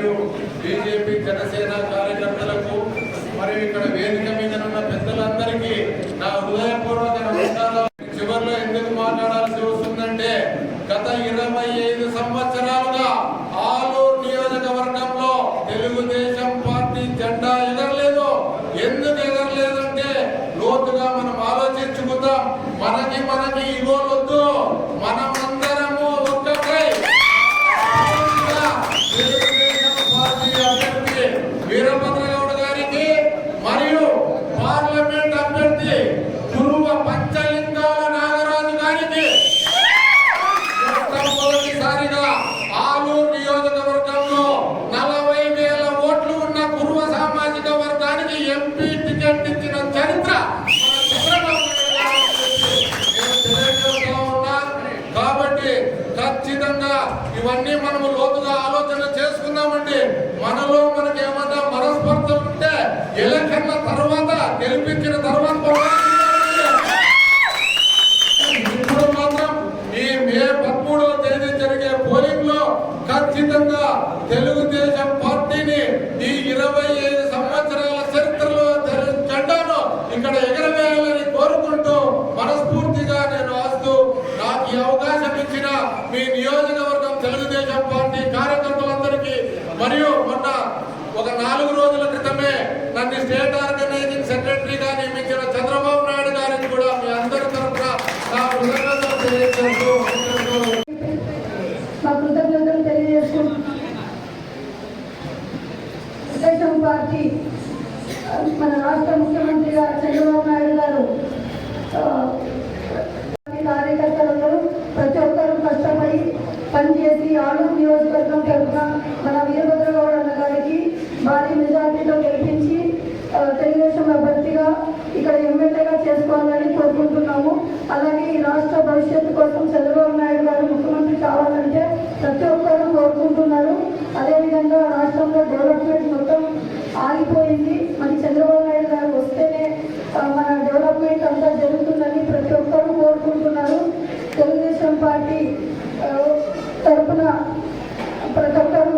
మరియు బీజేపీ జనసేన కార్యకర్తలకు మరియు ఇక్కడ వేదిక మీద ఉన్న పెద్దలందరికీ నా హృదయపూర్వక నమస్కారాలు. చివరిలో ఎందుకు మాట్లాడాల్సి వస్తుందంటే గత ఇరవై ఐదు సంవత్సరాలుగా ఆలూరు నియోజకవర్గంలో తెలుగుదేశం పార్టీ జెండా ఎగరలేదు. ఎందుకు ఎగరలేదంటే లోతుగా మనం ఆలోచించుకుందాం. మనకి మనకి ఇగోలు ఎంపీ చరిత్ర కాబట్టి ఖచ్చితంగా ఇవన్నీ మనము లోతుగా ఆలోచన చేసుకుందామండి మనలో మనకి ఏమన్నా మనస్పర్ధలు ఉంటే ఎలక్షన్ల తర్వాత గెలిపించిన తర్వాత ఇప్పుడు మాత్రం ఈ మే పదమూడవ తేదీ జరిగే పోలింగ్లో ఖచ్చితంగా తెలుగుదేశం ఇచ్చిన మీ నియోజకవర్గం తెలుగుదేశం పార్టీ కార్యకర్తలందరికీ మరియు మొన్న ఒక నాలుగు రోజుల క్రితమే నన్ను స్టేట్ ఆర్గనైజింగ్ సెక్రటరీగా నియమించిన చంద్రబాబు నాయుడు గారికి కూడా మీ అందరి తరఫున నా కృతజ్ఞతలు తెలియజేస్తూ కృతజ్ఞతలు తెలియజేసుకుంటున్నాం తెలుగుదేశం పార్టీ మన రాష్ట్ర ముఖ్యమంత్రి గారు ఆ, పార్టీ కార్యకర్తలందరూ ప్రతి ఒక్కరూ కష్టపడి పనిచేసి ఆలూరు నియోజకవర్గం తరఫున మన వీరభద్రగౌడ అన్న గారికి భారీ మెజార్టీతో గెలిపించి తెలుగుదేశం అభ్యర్థిగా ఇక్కడ ఎమ్మెల్యేగా చేసుకోవాలని కోరుకుంటున్నాము. అలాగే ఈ రాష్ట్ర భవిష్యత్తు కోసం చంద్రబాబు నాయుడు గారు ముఖ్యమంత్రి కావాలంటే ప్రతి ఒక్కరూ కోరుకుంటున్నారు. అదేవిధంగా రాష్ట్రంలో డెవలప్మెంట్ మొత్తం ఆగిపోయింది. మరి చంద్రబాబు నాయుడు గారు వస్తేనే మన డెవలప్మెంట్ అంతా జరుగుతుందని ప్రతి ఒక్కరూ కోరుకుంటున్నారు. తెలుగుదేశం పార్టీ తరఫున తరపున ప్రతి ఒక్కరూ